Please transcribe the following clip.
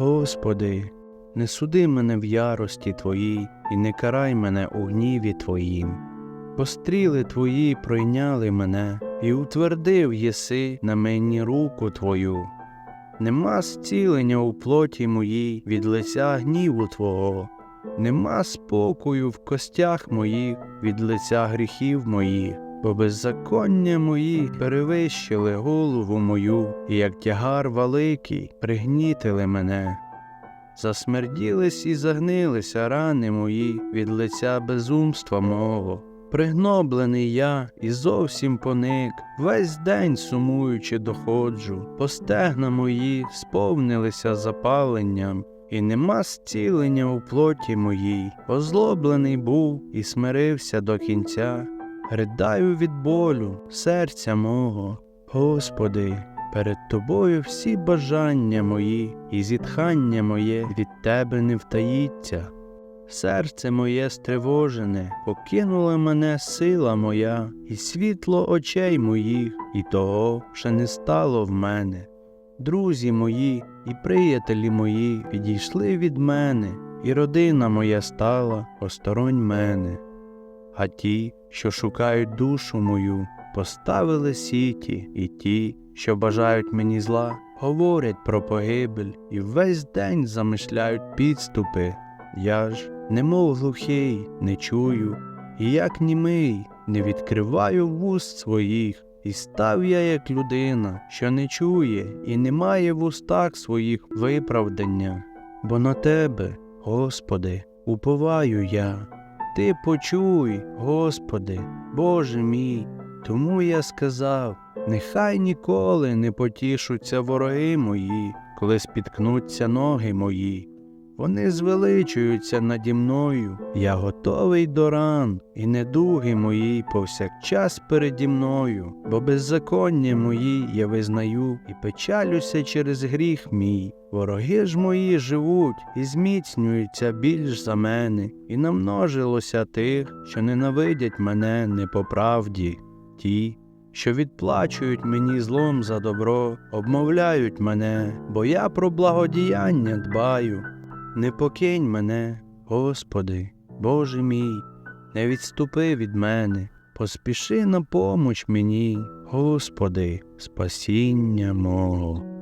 Господи, не суди мене в ярості Твоїй і не карай мене у гніві Твоїм. Бо стріли Твої пройняли мене, і утвердив єси на мені руку Твою. Нема зцілення у плоті моїй від лиця гніву Твого, нема спокою в костях моїх від лиця гріхів моїх, бо беззаконня мої перевищили голову мою, і як тягар великий пригнітили мене. Засмерділись і загнилися рани мої від лиця безумства мого. Пригноблений я і зовсім поник, весь день сумуючи доходжу, по стегна мої сповнилися запаленням, і нема зцілення у плоті моїй, озлоблений був і смирився до кінця. Ридаю від болю, серця мого, Господи, перед Тобою всі бажання мої і зітхання моє від Тебе не втаїться. Серце моє стривожене, покинула мене сила моя, і світло очей моїх, і того ще не стало в мене. Друзі мої і приятелі мої відійшли від мене, і родина моя стала осторонь мене. А ті, що шукають душу мою, поставили сіті, і ті, що бажають мені зла, говорять про погибель і весь день замишляють підступи. Я ж, немов глухий, не чую, і як німий, не відкриваю вуст своїх, і став я як людина, що не чує і не має в устах своїх виправдання. Бо на тебе, Господи, уповаю я. Ти почуй, Господи, Боже мій, тому я сказав, нехай ніколи не потішуться вороги мої, коли спіткнуться ноги мої. Вони звеличуються наді мною, я готовий до ран, і недуги мої повсякчас переді мною, бо беззаконня мої я визнаю і печалюся через гріх мій. Вороги ж мої живуть і зміцнюються більш за мене, і намножилося тих, що ненавидять мене не по правді, ті, що відплачують мені злом за добро, обмовляють мене, бо я про благодіяння дбаю. Не покинь мене, Господи, Боже мій, не відступи від мене, поспіши на помочь мені, Господи, спасіння мого.